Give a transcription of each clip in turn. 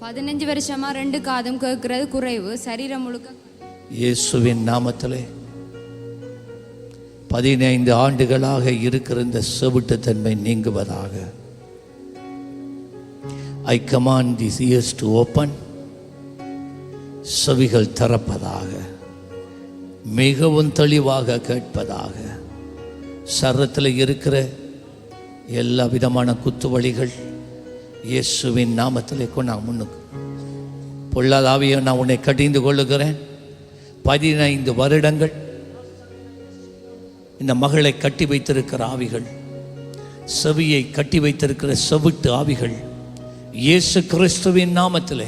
பதினஞ்சு வருஷமா ரெண்டு காதும் கேட்கறது குறைவு. சரீரம் முழுக்க இயேசுவின் நாமத்திலே பதினைந்து ஆண்டுகளாக இருக்கிற இந்த செவிட்டுத்தன்மை நீங்குவதாக. I command this ears to open செவிகள் திறப்பதாக. மிகவும் தெளிவாக கேட்பதாக. சரத்தில் இருக்கிற எல்லா விதமான குத்துவழிகள் இயேசுவின் நாமத்திலே நான் முன்னுக்கு. பொல்லாதாவியை நான் உன்னை கடிந்து கொள்ளுகிறேன். பதினைந்து வருடங்கள் இந்த மகளை கட்டி வைத்திருக்கிற ஆவிகள் செவியை கட்டி வைத்திருக்கிற செவிட்டு ஆவிகள் இயேசு கிறிஸ்துவின் நாமத்திலே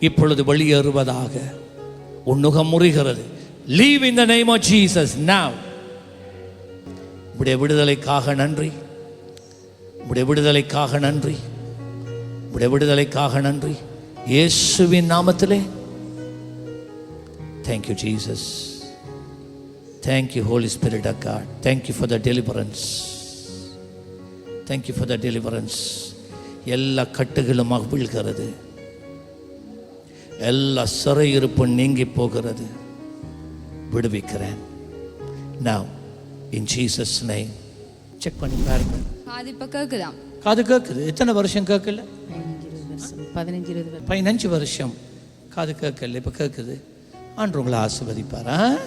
இப்பொழுது வெளியேறுவதாக உன்னுகம் முறிகிறது. Leave in the name of Jesus now உடைய விடுதலைக்காக நன்றி. உடைய விடுதலைக்காக நன்றி. விடுதலைக்காக நன்றி இயேசுவின் நாமத்திலே thank you Jesus thank you Holy Spirit அக்கா thank you for the deliverance thank you for the deliverance எல்லா கட்டுகளும் அகழ்கிறது எல்லா சிறையிருப்பு நீங்கி போகிறது விடுவிக்கிறேன் நான் இன் ஜீசஸ் நெய்ம் செக் பண்ணி பாருங்க அது கேட்குதான் காது கேட்குது எத்தனை வருஷம் கேட்கல பதினஞ்சு இருபது பதினஞ்சு வருஷம். காது கேட்கல இப்போ கேட்குது ஆண்டு உங்களை ஆசிர்வதிப்பாரா?